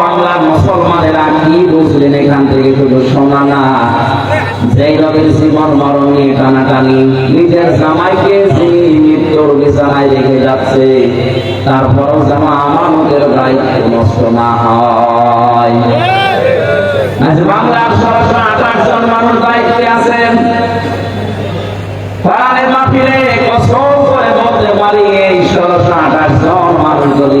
বাংলার মুসলমানেরা কি বুঝলেন এখান থেকে শুধু শোনা না? যেই জীবন মরণ নিয়ে টানাটানি, নিজের জামাইকে মৃত্যুর বিছানায় রেখে যাচ্ছে তারপরও যেন আমানতের দায়িত্ব নষ্ট না হয়। আজ বাংলার ছশো আঠাশ জন মানুষ দায়িত্বে আছেন। কোরআনের মাহফিলে করে বলতে পারি এই ষোলোশো আঠাশ জন মানুষ যদি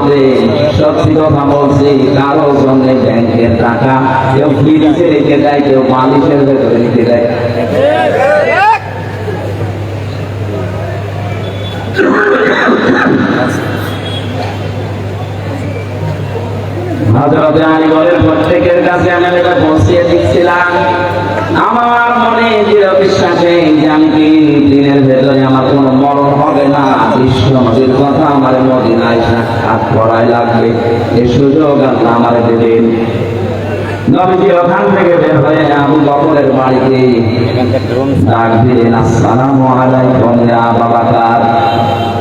করতে সত্যি কথা বলছি, কারও জন্য ব্যাংকের টাকা কেউ ফ্রিজে রেখে দেয়, কেউ বালিশের ভেতরে রেখে আমার মনে দৃঢ় বিশ্বাসে যে আমি তিন দিনের ভেতরে আমার কোনো মরণ হবে না। বিশ্ব নদীর কথা আমার মদিনায় সাক্ষাৎ করাই লাগবে। এই সুযোগ আল্লাহ আমার দেবেন।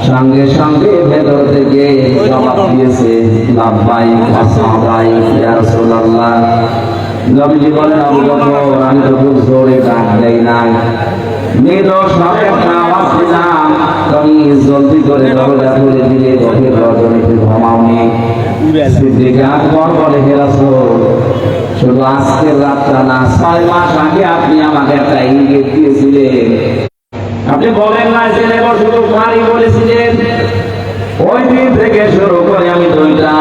সঙ্গে সঙ্গে ভেতর থেকে জবাব দিয়েছে লাভবাই আসসালাই নবীজি বলেন আমি তো খুব জোরে ডাক দেই নাই। করে দরজা খুলে দিলে গভীর রজনীতে ঘুমাওনি সিদ্দিক আকবর বলে, হে শুধু আজকের রাতটা না, ছয় মাস আগে আপনি আমাকে একটা ইঙ্গিত দিয়েছিলেন। আপনি বলেন না যে এবার শুধু পারি বলেছিলেন। ওই দিন থেকে শুরু করে আমি দুইটা